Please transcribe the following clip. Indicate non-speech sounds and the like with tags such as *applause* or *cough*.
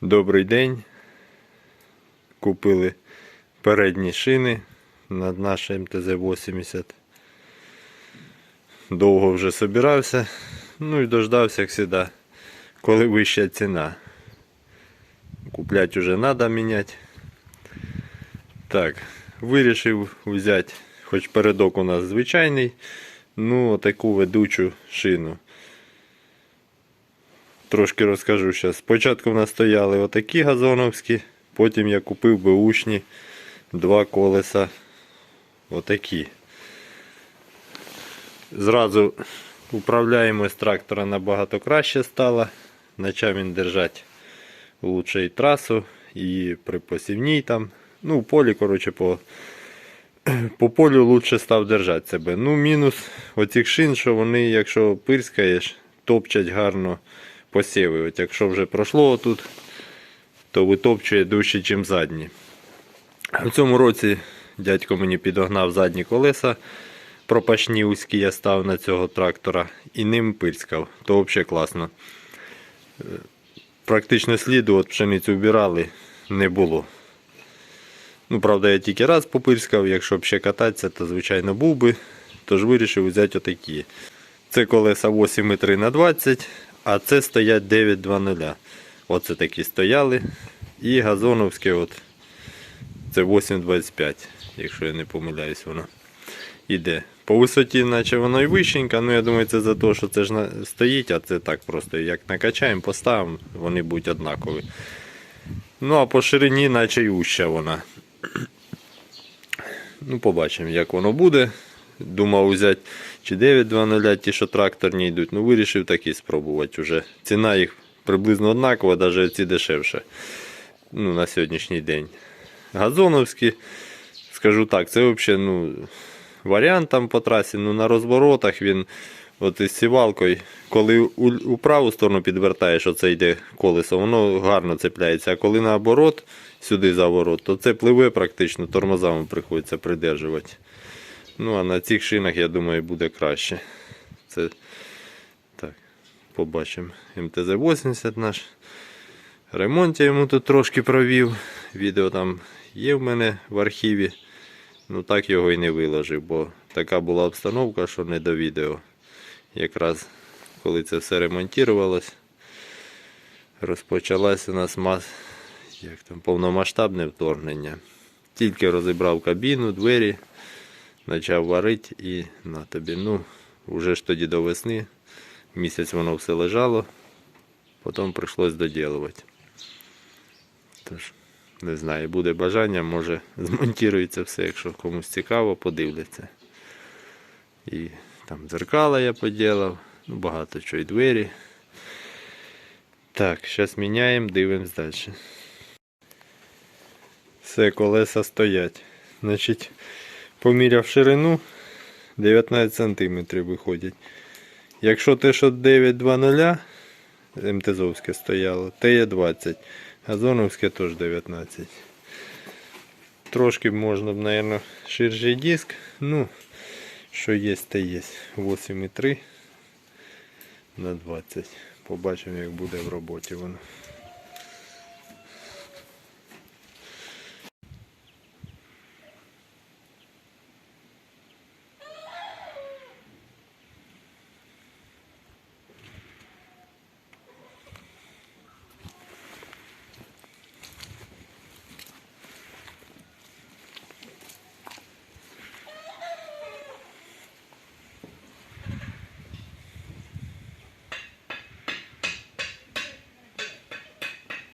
Добрий день. Купили передні шини над наше МТЗ-80. Довго вже собирався. Ну і дождався, як завжди, коли вища ціна. Куплять уже треба міняти. Так, вирішив взяти, хоч передок у нас звичайний, ну таку ведучу шину. Трошки розкажу зараз. Спочатку в нас стояли отакі газоновські, потім я купив беушні два колеса отакі. Зразу управляємость трактора набагато краще стало. Почав він держати лучше і трасу, і при посівній там. Ну, полі, коротше, по, *clears throat* по полю лучше став держати себе. Ну, мінус оцих шин, що вони, якщо пирскаєш, топчать гарно посіви. От якщо вже пройшло тут, то витопчує дужче, ніж задні. В цьому році дядько мені підогнав задні колеса. Пропашні узькі я став на цього трактора і ним пирскав. То взагалі класно. Е, Практично сліду от пшеницю вбирали не було. Ну, правда, я тільки раз попирскав, якщо б ще кататися, то звичайно був би. Тож вирішив взяти отакі. Це колеса 8,3 на 20, а це стоять 9,2,0. Оце такі стояли. І газоновське от, це 8,25, якщо я не помиляюсь, воно іде. По висоті, наче воно і вищенько, ну я думаю, це за те, що це ж стоїть, а це так просто як накачаємо, поставимо, вони будуть однакові. Ну а по ширині, наче й уща вона. Ну, побачимо, як воно буде. Думав взяти чи 9.2.0, ті, що тракторні йдуть. Ну, вирішив такі спробувати вже. Ціна їх приблизно однакова, навіть ці дешевше. Ну, на сьогоднішній день. Газоновські, скажу так, це взагалі ну, варіант там по трасі. Ну, на розворотах він от із сівалкою, коли у, у праву сторону підвертаєш, оце йде колесо, воно гарно цепляється. А коли наоборот, сюди за ворот, то це пливе практично, тормозами приходиться придержувати. Ну, а на цих шинах, я думаю, буде краще. Це так, побачимо. МТЗ-80 наш. Ремонт я йому тут трошки провів. Відео там є в мене в архіві. Ну так його і не виложив, бо така була обстановка, що не до відео. Якраз коли це все ремонтувалось, розпочалась у нас мас... як там, повномасштабне вторгнення. Тільки розібрав кабіну, двері, почав варити і на тобі. Ну, вже ж тоді до весни. Місяць воно все лежало, потім прийшлось доділувати. Тож, не знаю, буде бажання, може *laughs* змонтується все, якщо комусь цікаво, подивляться. І там дзеркала я поділав, ну багато чого і двері. Так, зараз міняємо, дивимось далі. Все, колеса стоять. Значить, поміряв ширину 19 см виходять. Якщо те, що 920 МТЗовське стояло, те є 20. Газоновське теж 19. Трошки можна б, мабуть, ширший диск. Ну, що є, те є. 8,3 на 20. Побачимо, як буде в роботі воно.